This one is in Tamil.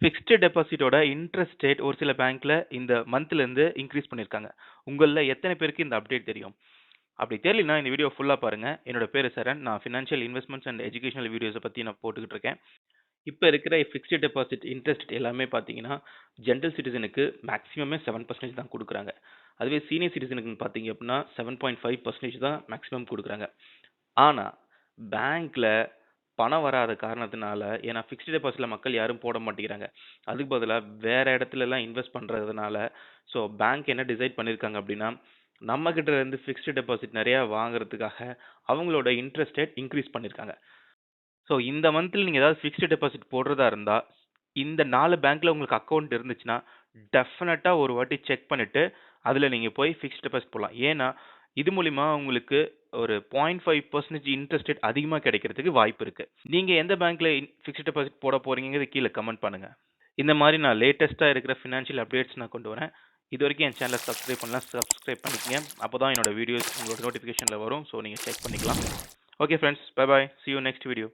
ஃபிக்ஸ்டு டெபாசிட்டோட இன்ட்ரெஸ்ட் ரேட் ஒரு சில பேங்க்கில் இந்த மந்த்லேருந்து இன்க்ரீஸ் பண்ணியிருக்காங்க உங்களில் எத்தனை பேருக்கு இந்த அப்டேட் தெரியும்? அப்படி தெரியலனா இந்த வீடியோ ஃபுல்லாக பாருங்கள் என்னோட பேர் சரண். நான் ஃபினான்ஷியல் இன்வெஸ்ட்மெண்ட்ஸ் அண்ட் எஜுகேஷனல் வீடியோஸை பற்றி நான் போட்டுக்கிட்டு இருக்கேன். இப்போ இருக்கிற ஃபிக்ஸ்டு டெபாசிட் இன்ட்ரெஸ்ட் எல்லாமே பார்த்தீங்கன்னா ஜென்ரல் சிட்டிசனுக்கு மேக்ஸிமமே செவன் பர்சன்டேஜ் தான் கொடுக்குறாங்க. அதுவே சீனியர் சிட்டிசனுக்கு பார்த்தீங்க அப்படின்னா செவன் பாயிண்ட் ஃபைவ் பர்சன்டேஜ் தான் மேக்ஸிமம் கொடுக்குறாங்க. ஆனால் பேங்க்கில் பணம் வராத காரணத்தினால ஏன்னா ஃபிக்ஸ்டு டெபாசிட்டில் மக்கள் யாரும் போட மாட்டேங்கிறாங்க. அதுக்கு பதிலாக வேறு இடத்துலலாம் இன்வெஸ்ட் பண்ணுறதுனால ஸோ பேங்க் என்ன டிசைட் பண்ணியிருக்காங்க அப்படின்னா நம்ம இருந்து ஃபிக்ஸ்டு டெபாசிட் நிறையா வாங்குறதுக்காக அவங்களோட இன்ட்ரெஸ்ட் ரேட் இன்க்ரீஸ் பண்ணியிருக்காங்க ஸோ இந்த மந்தில் நீங்கள் ஏதாவது ஃபிக்ஸ்டு டெபாசிட் போடுறதா இருந்தால் இந்த நாலு பேங்க்கில் உங்களுக்கு அக்கௌண்ட் இருந்துச்சுன்னா டெஃபினட்டாக ஒரு வாட்டி செக் பண்ணிவிட்டு அதில் நீங்கள் போய் ஃபிக்ஸ்ட் டெபாசிட் போடலாம். ஏன்னா இது மூலிமா உங்களுக்கு ஒரு point five percentage interest rate அதிகமாக கிடைக்கிறதுக்கு வாய்ப்பு இருக்குது நீங்கள் எந்த பேங்க்கில் ஃபிக்ஸ்ட் டெபாசிட் போட போகிறீங்கிறது கீழே கமெண்ட் பண்ணுங்கள் இந்த மாதிரி நான் லேட்டஸ்ட்டாக இருக்கிற ஃபினான்ஷியல் அப்டேட்ஸ் நான் கொண்டு வரேன். இது வரைக்கும் என் சேனலை சப்ஸ்கிரைப் பண்ணலாம் சப்ஸ்கிரைப் பண்ணிக்கங்க. அப்போ தான் என்னோட வீடியோஸ் உங்களோட நோட்டிஃபிகேஷனில் வரும். ஸோ நீங்கள் செக் பண்ணிக்கலாம். Okay friends bye bye see you next video